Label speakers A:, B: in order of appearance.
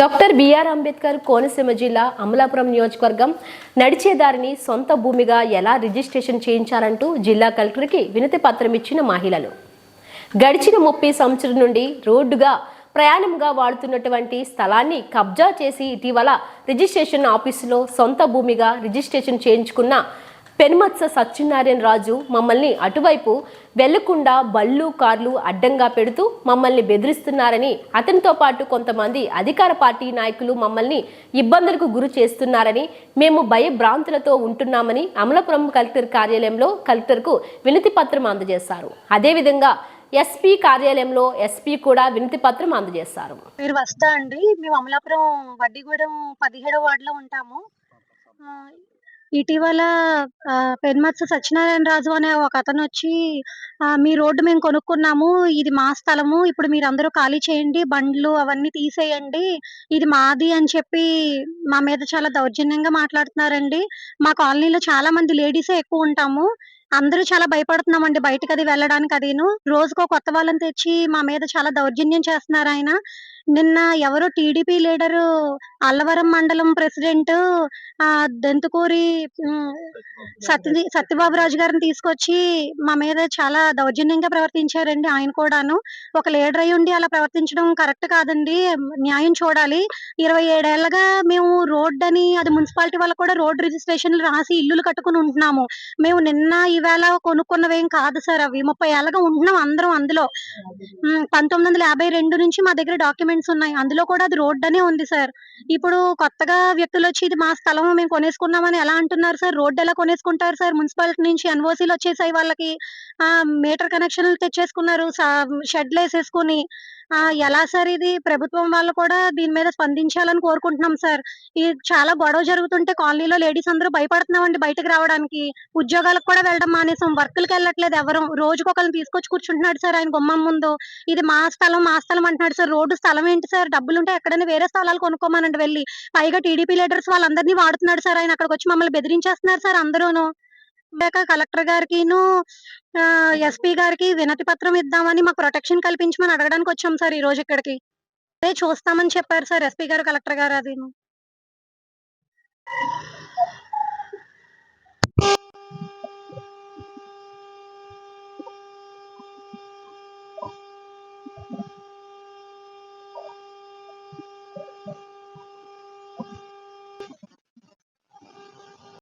A: Doctor BR Ambedkar Konaseema జిల్లా అమలాపురం నియోజకవర్గం నడిచే దారిని సొంత భూమిగా ఎలా రిజిస్ట్రేషన్ చేయించాలంటూ జిల్లా కలెక్టర్కి వినతి పత్రం ఇచ్చిన మహిళలు. గడిచిన ముప్పై సంవత్సరం నుండి రోడ్డుగా ప్రయాణంగా వాడుతున్నటువంటి స్థలాన్ని కబ్జా చేసి ఇటీవల రిజిస్ట్రేషన్ ఆఫీసులో సొంత భూమిగా రిజిస్ట్రేషన్ చేయించుకున్న పెనుమత్స సత్యనారాయణ రాజు మమ్మల్ని అటువైపు వెళ్ళకుండా బళ్ళు కార్లు అడ్డంగా పెడుతూ మమ్మల్ని బెదిరిస్తున్నారని అతనితో పాటు కొంతమంది అధికార పార్టీ నాయకులు మమ్మల్ని ఇబ్బందులకు గురి చేస్తున్నారని మేము భయభ్రాంతులతో ఉంటున్నామని అమలాపురం కలెక్టర్ కార్యాలయంలో కలెక్టర్కు వినతి పత్రం అందజేశారు. అదేవిధంగా ఎస్పీ కార్యాలయంలో ఎస్పీ కూడా వినతి పత్రం అందజేశారు.
B: మీరు వస్తా అండి. మేము అమలాపురం వడ్డీగూడెం పదిహేడవ వార్డులో ఉంటాము. ఇటీవల పెన్మత్స సత్యనారాయణ రాజు అనే ఒక అతను వచ్చి మీ రోడ్డు మేము కొనుక్కున్నాము ఇది మా స్థలము ఇప్పుడు మీరు అందరూ ఖాళీ చేయండి బండ్లు అవన్నీ తీసేయండి ఇది మాది అని చెప్పి మా మీద చాలా దౌర్జన్యంగా మాట్లాడుతున్నారండి. మా కాలనీలో చాలా మంది లేడీసే ఎక్కువ ఉంటాము అందరూ చాలా భయపడుతున్నామండి బయటకు అది వెళ్ళడానికి అదిను రోజుకో కొత్త వాళ్ళని తెచ్చి మా మీద చాలా దౌర్జన్యం చేస్తున్నారు ఆయన నిన్న ఎవరో టీడీపీ లీడరు అల్లవరం మండలం ప్రెసిడెంట్ ఆ దెంతుకూరి సత్య సత్యబాబు రాజు గారిని తీసుకొచ్చి మా మీద చాలా దౌర్జన్యంగా ప్రవర్తించారండి ఆయన కూడాను. ఒక లీడర్ అయి ఉండి అలా ప్రవర్తించడం కరెక్ట్ కాదండి. న్యాయం చూడాలి. ఇరవై ఏడేళ్ళగా మేము రోడ్ అని అది మున్సిపాలిటీ వాళ్ళకు కూడా రోడ్ రిజిస్ట్రేషన్లు రాసి ఇల్లులు కట్టుకుని ఉంటున్నాము. మేము నిన్న ఈవేళ కొనుక్కున్నవేం కాదు సార్ అవి. ముప్పై ఏళ్ళగా ఉంటున్నాం అందరం అందులో. పంతొమ్మిది వందల యాభై రెండు నుంచి మా దగ్గర పాయింట్స్ ఉన్నాయి. అందులో కూడా అది రోడ్ అనే ఉంది సార్. ఇప్పుడు కొత్తగా వ్యక్తులు వచ్చి ఇది మా స్థలం మేము కొనేసుకున్నామని ఎలా అంటున్నారు సార్? రోడ్ ఎలా కొనేసుకుంటారు సార్? మున్సిపాలిటీ నుంచి ఎన్ఓసీలు వచ్చేసాయి వాళ్ళకి. ఆ మీటర్ కనెక్షన్లు తెచ్చేసుకున్నారు షెడ్లు వేసేసుకుని. ఎలా సార్ ఇది? ప్రభుత్వం వాళ్ళు కూడా దీని మీద స్పందించాలని కోరుకుంటున్నాం సార్. ఇది చాలా గొడవ జరుగుతుంటే కాలనీలో లేడీస్ అందరూ భయపడుతున్నామండి బయటకు రావడానికి. ఉద్యోగాలకు కూడా వెళ్ళడం మానేసాం. వర్కులకు వెళ్ళట్లేదు ఎవరు. రోజుకొకరిని తీసుకొచ్చి కూర్చుంటున్నాడు సార్ ఆయన గుమ్మం ముందు. ఇది మా స్థలం మా స్థలం అంటున్నాడు సార్. రోడ్డు స్థలం ఏంటి సార్? డబ్బులు ఉంటే ఎక్కడైనా వేరే స్థలాలు కొనుక్కోమనండి వెళ్ళి. పైగా టీడీపీ లీడర్స్ వాళ్ళందరినీ వాడుతున్నాడు సార్ ఆయన. అక్కడికి వచ్చి మమ్మల్ని బెదిరించేస్తున్నారు సార్ అందరూను. దాకా కలెక్టర్ గారికిను ఎస్పీ గారికి వినతి పత్రం ఇద్దామని మాకు ప్రొటెక్షన్ కల్పించమని అడగడానికి వచ్చాం సార్ ఈ రోజు ఇక్కడికి. అదే చూస్తామని చెప్పారు సార్ ఎస్పీ గారు కలెక్టర్ గారు అది